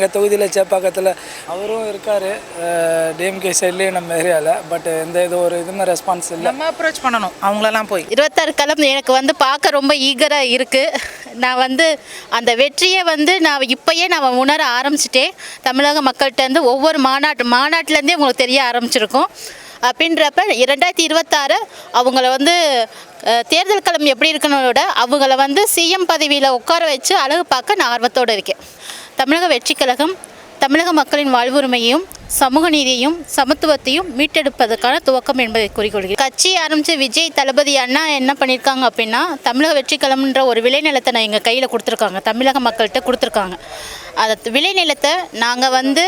எங்கள் தொகுதியில் சேப்பாக்கத்தில் அவரும் இருக்கார். டிஎம்கே சைட்லேயும் நம்ம ஏரியாவில் பட் எந்த இது ஒரு இதுவுமே ரெஸ்பான்ஸ் இல்லை. நம்ம அப்ரோச் பண்ணணும். அவங்களெல்லாம் போய். இருபத்தாறு களம் எனக்கு வந்து பார்க்க ரொம்ப ஈகராக இருக்குது நான் வந்து அந்த வெற்றியை வந்து நான் இப்போயே நான் உணர ஆரம்பிச்சிட்டேன். தமிழக மக்கள்கிட்ட இருந்து ஒவ்வொரு மாநாட்டு மாநாட்டிலேருந்தே உங்களுக்கு தெரிய ஆரம்பிச்சிருக்கும். அப்படின்றப்ப இரண்டாயிரத்தி இருபத்தாறு அவங்கள வந்து தேர்தல் களம் எப்படி இருக்கணும் விட அவங்கள வந்து சிஎம் பதவியில் உட்கார வச்சு அழகு பார்க்க நான் ஆர்வத்தோடு இருக்கேன். தமிழக வெற்றி கழகம் தமிழக மக்களின் வாழ்வுரிமையையும் சமூக நீதியையும் சமத்துவத்தையும் மீட்டெடுப்பதற்கான துவக்கம் என்பதை குறிக்கொள்கிறேன். கட்சி ஆரம்பித்து விஜய் தளபதி அண்ணா என்ன பண்ணியிருக்காங்க அப்படின்னா தமிழக வெற்றிக்கலம்ன்ற ஒரு விளைநிலத்தை நான் எங்கள் கையில் கொடுத்துருக்காங்க. தமிழக மக்கள்கிட்ட கொடுத்துருக்காங்க. அந்த விளைநிலத்தை நாங்கள் வந்து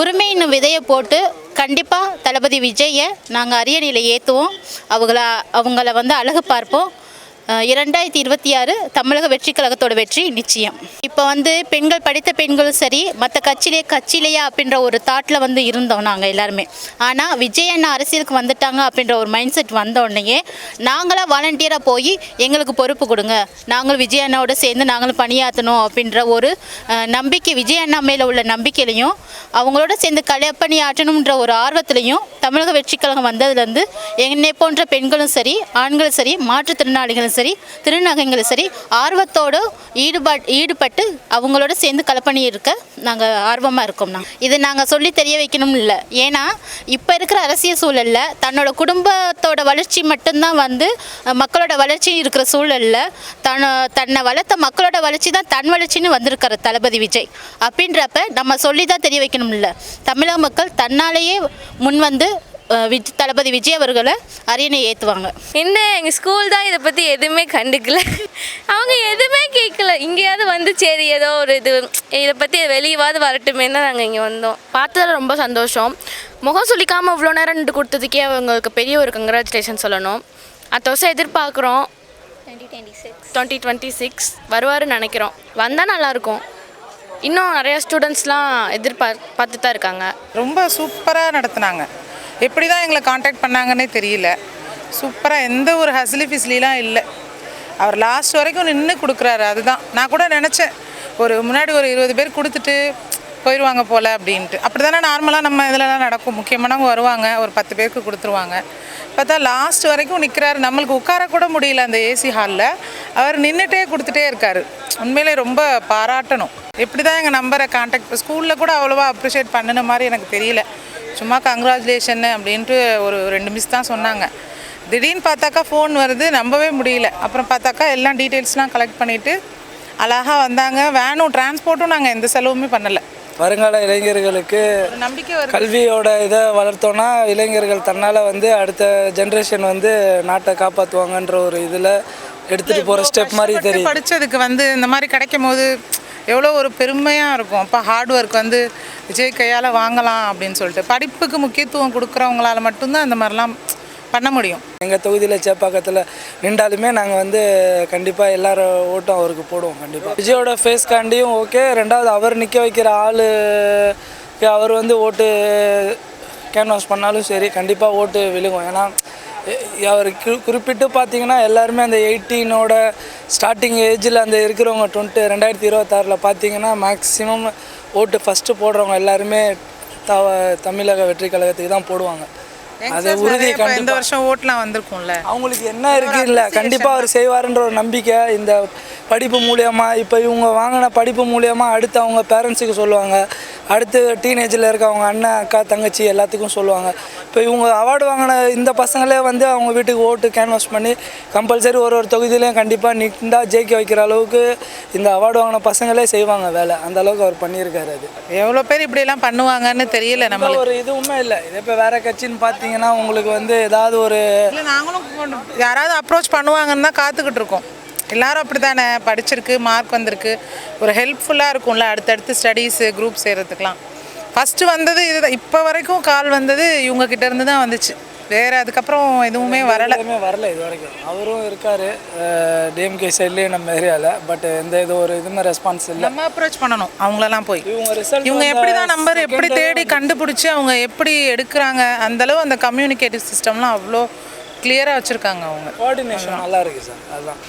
உரிமையின் விதையை போட்டு கண்டிப்பாக தளபதி விஜயை நாங்கள் அரியணையில் ஏற்றுவோம் அவங்கள அவங்கள வந்து அழகு பார்ப்போம். இரண்டாயிரத்தி இருபத்தி ஆறு தமிழக வெற்றி கழகத்தோட வெற்றி நிச்சயம். இப்போ வந்து பெண்கள் படித்த பெண்களும் சரி மற்ற கட்சியிலே கட்சியிலையா அப்படின்ற ஒரு தாட்டில் வந்து இருந்தோம் நாங்கள் எல்லாருமே. ஆனால் விஜய் அண்ணா அரசியலுக்கு வந்துட்டாங்க அப்படின்ற ஒரு மைண்ட் செட் வந்த உடனேயே நாங்களாக வாலண்டியராக போய் எங்களுக்கு பொறுப்பு கொடுங்க. நாங்களும் விஜய் அண்ணாவோட சேர்ந்து நாங்களும் பணியாற்றணும் அப்படின்ற ஒரு நம்பிக்கை விஜய் அண்ணா மேலே உள்ள நம்பிக்கையிலையும் அவங்களோட சேர்ந்து களப்பணி ஆற்றணுன்ற ஒரு ஆர்வத்திலையும் தமிழக வெற்றி கழகம் வந்ததுலேருந்து என்னை போன்ற பெண்களும் சரி ஆண்களும் சரி மாற்றுத்திறனாளிகளும் சரி சரி திருநகைங்களும் சரி ஆர்வத்தோடு ஈடுபாட் ஈடுபட்டு அவங்களோட சேர்ந்து கலப்பணி இருக்க நாங்கள் ஆர்வமாக இருக்கோம்னா இது நாங்கள் சொல்லி தெரிய வைக்கணும் இல்லை. ஏன்னா இப்போ இருக்கிற அரசியல் சூழலில் தன்னோட குடும்பத்தோட வளர்ச்சி மட்டும்தான் வந்து மக்களோட வளர்ச்சி இருக்கிற சூழலில் தன்னை தன்னை வளர்த்த மக்களோட வளர்ச்சி தான் தன் வளர்ச்சின்னு வந்திருக்கிற தளபதி விஜய். அப்படின்றப்ப நம்ம சொல்லி தான் தெரிய வைக்கணும் இல்லை. தமிழக மக்கள் தன்னாலேயே முன் வந்து விஜ் தளபதி விஜய் அவர்களை அரியணை ஏற்றுவாங்க என்ன எங்கள் ஸ்கூல் தான் இதை பற்றி எதுவுமே கண்டுக்கல. அவங்க எதுவுமே கேட்கல இங்கேயாவது வந்து சரி ஏதோ ஒரு இது இதை பற்றி வெளியவாது வரட்டுமே தான் நாங்கள் இங்கே வந்தோம். பார்த்ததுல ரொம்ப சந்தோஷம். முகம் சுளிக்காமல் இவ்வளோ நேரம் நின்று கொடுத்ததுக்கே அவங்களுக்கு பெரிய ஒரு கங்க்ராச்சுலேஷன் சொல்லணும். அடுத்த வருஷம் எதிர்பார்க்குறோம். டுவெண்ட்டி டுவெண்ட்டி சிக்ஸ் வருவாருன்னு நினைக்கிறோம். வந்தால் நல்லாயிருக்கும். இன்னும் நிறையா ஸ்டூடெண்ட்ஸ்லாம் எதிர்பார் பார்த்து தான் இருக்காங்க. ரொம்ப சூப்பராக நடத்துனாங்க. எப்படி தான் எங்களை காண்டாக்ட் பண்ணாங்கன்னே தெரியல. சூப்பராக எந்த ஒரு ஹஸ்லி ஃபிஸ்லிலாம் இல்லை. அவர் லாஸ்ட் வரைக்கும் நின்று கொடுக்குறாரு அதுதான். நான் கூட நினச்சேன் ஒரு முன்னாடி ஒரு இருபது பேர் கொடுத்துட்டு போயிடுவாங்க போல் அப்படின்ட்டு. அப்படி தானே நார்மலாக நம்ம இதிலலாம் நடக்கும். முக்கியமானவங்க வருவாங்க ஒரு பத்து பேருக்கு கொடுத்துருவாங்க. பார்த்தா லாஸ்ட் வரைக்கும் நிற்கிறாரு நம்மளுக்கு உட்கார கூட முடியல அந்த ஏசி ஹாலில் அவர் நின்றுட்டே கொடுத்துட்டே இருக்கார். உண்மையிலே ரொம்ப பாராட்டணும். எப்படி தான் எங்கள் நம்பரை காண்டாக்ட் ஸ்கூலில் கூட அவ்வளோவா அப்ரிஷியேட் பண்ணின மாதிரி எனக்கு தெரியல. சும்மா கங்க்ராச்சுலேஷன் அப்படின்ட்டு ஒரு ரெண்டு மிஸ் தான் சொன்னாங்க. திடீர்னு பார்த்தாக்கா ஃபோன் வருது நம்பவே முடியல. அப்புறம் பார்த்தாக்கா எல்லாம் டீட்டெயில்ஸ்லாம் கலெக்ட் பண்ணிவிட்டு அழகாக வந்தாங்க. வேனும் டிரான்ஸ்போர்ட்டும் நாங்கள் எந்த செலவுமே பண்ணலை. வருங்கால இளைஞர்களுக்கு நம்பிக்கை கல்வியோட இதை வளர்த்தோன்னா இளைஞர்கள் தன்னால் வந்து அடுத்த ஜென்ரேஷன் வந்து நாட்டை காப்பாற்றுவாங்கன்ற ஒரு இதில் எடுத்துகிட்டு போகிற ஸ்டெப் மாதிரி தெரியுது. படிச்சதுக்கு வந்து இந்த மாதிரி கிடைக்கும் போது எவ்வளோ ஒரு பெருமையாக இருக்கும். அப்போ ஹார்ட் ஒர்க் வந்து விஜய் கையால் வாங்கலாம் அப்படின்னு சொல்லிட்டு படிப்புக்கு முக்கியத்துவம் கொடுக்குறவங்களால மட்டும்தான் இந்த மாதிரிலாம் பண்ண முடியும். எங்கள் தொகுதியில் சேப்பாக்கத்தில் நின்றாலுமே நாங்கள் வந்து கண்டிப்பாக எல்லாரும் ஓட்டும் அவருக்கு போடுவோம் கண்டிப்பாக விஜயோட ஃபேஸ்காண்டியும் ஓகே ரெண்டாவது அவர் நிற்க வைக்கிற ஆள் அவர் வந்து ஓட்டு கேன்வாஸ் பண்ணாலும் சரி கண்டிப்பாக ஓட்டு விழுகும். ஏன்னா அவர் குறிப்பிட்டு பார்த்தீங்கன்னா எல்லாருமே அந்த எயிட்டீனோட ஸ்டார்டிங் ஏஜில் அந்த இருக்கிறவங்க டுவெண்ட்டு ரெண்டாயிரத்தி இருபத்தாறில் பார்த்தீங்கன்னா மேக்ஸிமம் ஓட்டு ஃபஸ்ட்டு போடுறவங்க எல்லாருமே த தமிழக வெற்றி கழகத்துக்கு தான் போடுவாங்க. அது உறுதி இந்த வருஷம் ஓட்டுலாம் வந்திருக்கும்ல. அவங்களுக்கு என்ன இருக்கு இல்லை கண்டிப்பாக அவர் செய்வாருன்ற ஒரு நம்பிக்கை இந்த படிப்பு மூலியமா இப்போ இவங்க வாங்கின படிப்பு மூலியமா அடுத்து அவங்க பேரண்ட்ஸுக்கு சொல்லுவாங்க. அடுத்து டீனேஜில் இருக்க அவங்க அண்ணன் அக்கா தங்கச்சி எல்லாத்துக்கும் சொல்லுவாங்க. இப்போ இவங்க அவார்டு வாங்கின இந்த பசங்களே வந்து அவங்க வீட்டுக்கு ஓட்டு கேன்வாஸ் பண்ணி கம்பல்சரி ஒரு ஒரு தொகுதியிலையும் கண்டிப்பாக நின்றா ஜெயிக்க வைக்கிற அளவுக்கு இந்த அவார்டு வாங்கின பசங்களே செய்வாங்க வேலை. அந்த அளவுக்கு அவர் பண்ணியிருக்காரு அது. எவ்வளோ பேர் இப்படியெல்லாம் பண்ணுவாங்கன்னு தெரியல நம்ம ஒரு இதுவுமே இல்லை. இதே இப்போ வேற கட்சின்னு பார்த்தீங்கன்னா உங்களுக்கு வந்து ஏதாவது ஒரு நாங்களும் யாராவது அப்ரோச் பண்ணுவாங்கன்னு தான் காத்துக்கிட்டு இருக்கோம். எல்லாரும் அப்படி தானே படிச்சிருக்கு மார்க் வந்திருக்கு. ஒரு ஹெல்ப்ஃபுல்லாக இருக்கும்ல அடுத்தடுத்து ஸ்டடீஸு குரூப் செய்கிறதுக்கெலாம் ஃபஸ்ட்டு வந்தது இதுதான் இப்போ வரைக்கும் கால் வந்தது இவங்க கிட்ட இருந்து தான் வந்துச்சு. வேறு அதுக்கப்புறம் எதுவுமே வரலை எதுவுமே வரல. இது வரைக்கும். அவரும் இருக்காரு டிஎம்கே சைட்லேயும் நம்ம ஏரியாவில் பட் எந்த இது ஒரு இதுவுமே ரெஸ்பான்ஸ் இல்லை. நம்ம அப்ரோச் பண்ணணும். அவங்களெல்லாம் போய். இவங்க ரிசல்ட் இவங்க எப்படி தான் நம்பர் எப்படி தேடி கண்டுபிடிச்சி அவங்க எப்படி எடுக்கிறாங்க அந்த அளவு அந்த கம்யூனிகேட்டிவ் சிஸ்டம்லாம் அவ்வளோ கிளியராக வச்சுருக்காங்க அவங்க. கோஆர்டினேஷன் நல்லா இருக்கு சார் அதுதான்